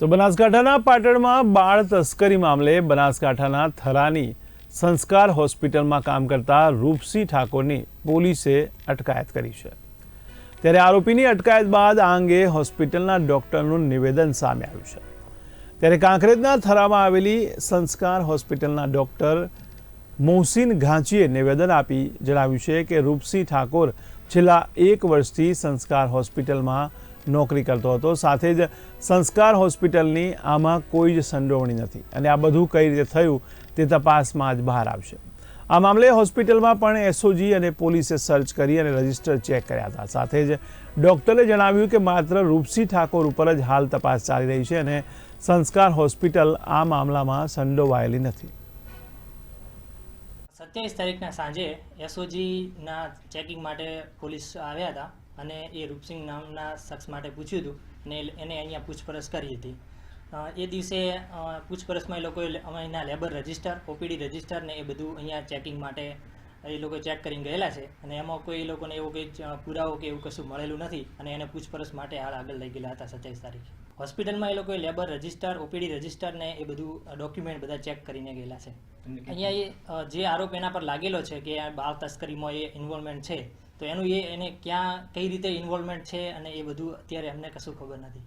તો બનાસકાંઠાના પાટણમાં બાળ તસ્કરી મામલે બનાસકાંઠાના થરાની સંસ્કાર હોસ્પિટલમાં કામ કરતા રૂપસી ઠાકોરની પોલીસે અટકાયત કરી છે. ત્યારે આરોપીની અટકાયત બાદ આ અંગે હોસ્પિટલના ડૉક્ટરનું નિવેદન સામે આવ્યું છે. ત્યારે કાંકરેજના થરામાં આવેલી સંસ્કાર હોસ્પિટલના ડૉક્ટર મોહસિન ઘાંચીએ નિવેદન આપી જણાવ્યું છે કે રૂપસી ઠાકોર છેલ્લા એક વર્ષથી સંસ્કાર હોસ્પિટલમાં નોકરી કરતો હતો. સાથે જ સંસ્કાર હોસ્પિટલની આમાં કોઈ જ સંડોવણી નથી અને આ બધું કઈ રીતે થયું તે તપાસમાં જ બહાર આવશે. આ મામલે હોસ્પિટલમાં પણ એસઓજી અને પોલીસે સર્ચ કરી અને રજિસ્ટર ચેક કર્યા હતા. સાથે જ ડોક્ટરે જણાવ્યું કે માત્ર રૂપસી ઠાકોર ઉપર જ હાલ તપાસ ચાલી રહી છે અને સંસ્કાર હોસ્પિટલ આ મામલામાં સંડોવાયેલી નથી. સત્યાવીસ તારીખના સાંજે એસઓજીના ચેકિંગ માટે પોલીસ આવ્યા હતા. અને એ રૂપસિંગ નામના શખ્સ માટે પૂછ્યું હતું અને એને અહીંયા પૂછપરછ કરી હતી. એ દિવસે પૂછપરછમાં એ લોકોએ અમે અહીંના લેબર રજિસ્ટર ઓપીડી રજિસ્ટર ને એ બધું અહીંયા ચેકિંગ માટે એ લોકો ચેક કરીને ગયેલા છે. અને એમાં કોઈ એ લોકોને એવો કંઈ પુરાવો કે એવું કશું મળેલું નથી અને એને પૂછપરછ માટે હાલ આગળ લઈ ગયેલા હતા સત્યાવીસ તારીખે. હોસ્પિટલમાં એ લોકોએ લેબર રજિસ્ટર ઓપીડી રજિસ્ટર ને એ બધું ડોક્યુમેન્ટ બધા ચેક કરીને ગયેલા છે. અહીંયા એ જે આરોપ એના પર લાગેલો છે કે આ બાળ તસ્કરીમાં એ ઇન્વોલ્વમેન્ટ છે તો એનું એ એને ક્યાં કઈ રીતે ઇન્વોલ્વમેન્ટ છે અને એ બધું અત્યારે અમને કશું ખબર નથી.